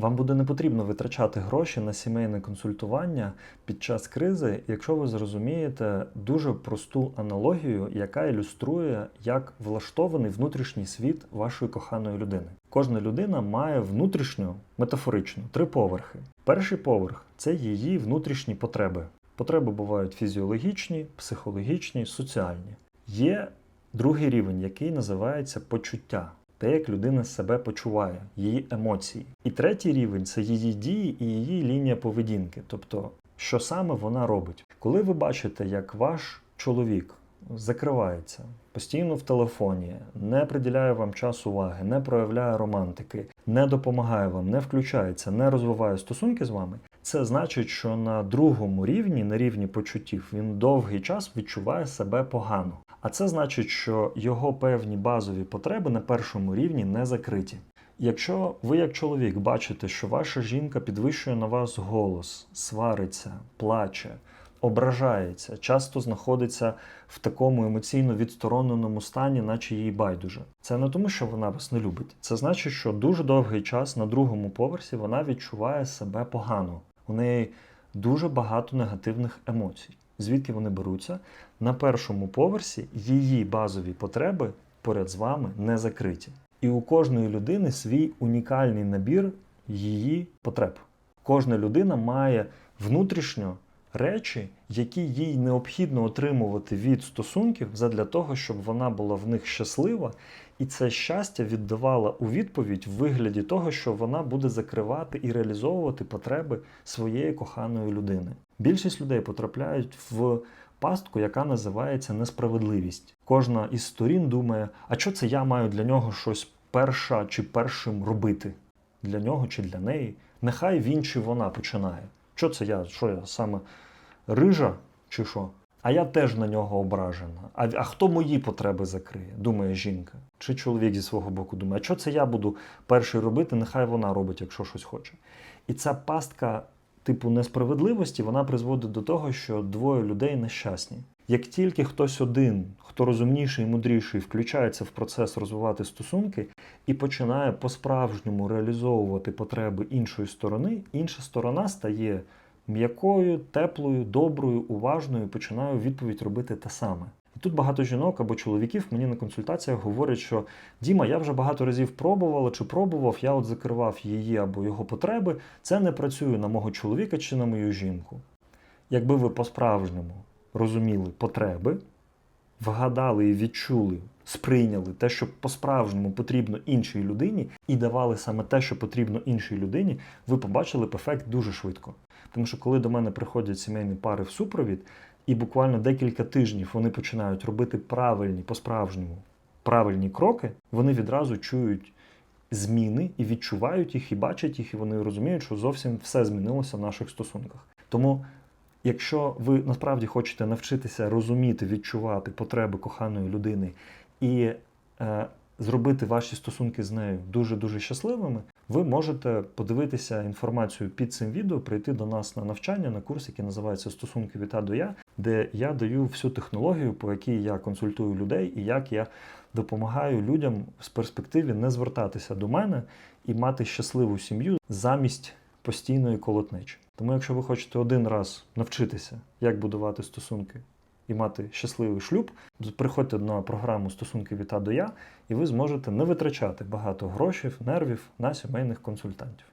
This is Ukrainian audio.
Вам буде не потрібно витрачати гроші на сімейне консультування під час кризи, якщо ви зрозумієте дуже просту аналогію, яка ілюструє, як влаштований внутрішній світ вашої коханої людини. Кожна людина має внутрішню, метафоричну, три поверхи. Перший поверх це її внутрішні потреби. Потреби бувають фізіологічні, психологічні, соціальні. Є другий рівень, який називається почуття те, як людина себе почуває, її емоції. І третій рівень це її дії і її лінія поведінки, тобто, що саме вона робить. Коли ви бачите, як ваш чоловік закривається постійно в телефоні, не приділяє вам час уваги, не проявляє романтики, не допомагає вам, не включається, не розвиває стосунки з вами. Це значить, що на другому рівні, на рівні почуттів, він довгий час відчуває себе погано. А це значить, що його певні базові потреби на першому рівні не закриті. Якщо ви, як чоловік, бачите, що ваша жінка підвищує на вас голос, свариться, плаче, ображається, часто знаходиться в такому емоційно відстороненому стані, наче їй байдуже. Це не тому, що вона вас не любить. Це значить, що дуже довгий час на другому поверсі вона відчуває себе погано. У неї дуже багато негативних емоцій. Звідки вони беруться? На першому поверсі її базові потреби поряд з вами не закриті. І у кожної людини свій унікальний набір її потреб. Кожна людина має внутрішньо речі, які їй необхідно отримувати від стосунків задля того, щоб вона була в них щаслива, і це щастя віддавала у відповідь в вигляді того, що вона буде закривати і реалізовувати потреби своєї коханої людини. Більшість людей потрапляють в пастку, яка називається несправедливість. Кожна із сторін думає, а що це я маю для нього щось перша чи першим робити? Для нього чи для неї? Нехай він чи вона починає. Що це я? Що я саме рижа чи що? А я теж на нього ображена. А, а хто мої потреби закриє? Думає жінка. Чи чоловік зі свого боку думає, а що це я буду перший робити, нехай вона робить, якщо щось хоче. І ця пастка типу несправедливості вона призводить до того, що двоє людей нещасні. Як тільки хтось один, хто розумніший і мудріший, включається в процес розвивати стосунки і починає по-справжньому реалізовувати потреби іншої сторони, інша сторона стає м'якою, теплою, доброю, уважною, починає у відповідь робити те саме. Тут багато жінок або чоловіків мені на консультаціях говорять, що Діма, я вже багато разів пробувала чи пробував, я от закривав її або його потреби. Це не працює на мого чоловіка чи на мою жінку. Якби ви по-справжньому розуміли потреби, вгадали і відчули, сприйняли те, що по-справжньому потрібно іншій людині, і давали саме те, що потрібно іншій людині, ви побачили б ефект дуже швидко. Тому що коли до мене приходять сімейні пари в супровід, і буквально декілька тижнів вони починають робити правильні, по-справжньому правильні кроки, вони відразу чують зміни і відчувають їх, і бачать їх, і вони розуміють, що зовсім все змінилося в наших стосунках. Тому, якщо ви насправді хочете навчитися розуміти, відчувати потреби коханої людини і е, зробити ваші стосунки з нею дуже-дуже щасливими, ви можете подивитися інформацію під цим відео, прийти до нас на навчання на курс, який називається Стосунки від А до Я, де я даю всю технологію, по якій я консультую людей і як я допомагаю людям з перспективі не звертатися до мене і мати щасливу сім'ю замість постійної колотнечі. Тому, якщо ви хочете один раз навчитися, як будувати стосунки і мати щасливий шлюб, приходьте на програму Стосунки від А до Я, і ви зможете не витрачати багато грошей, нервів на сімейних консультантів.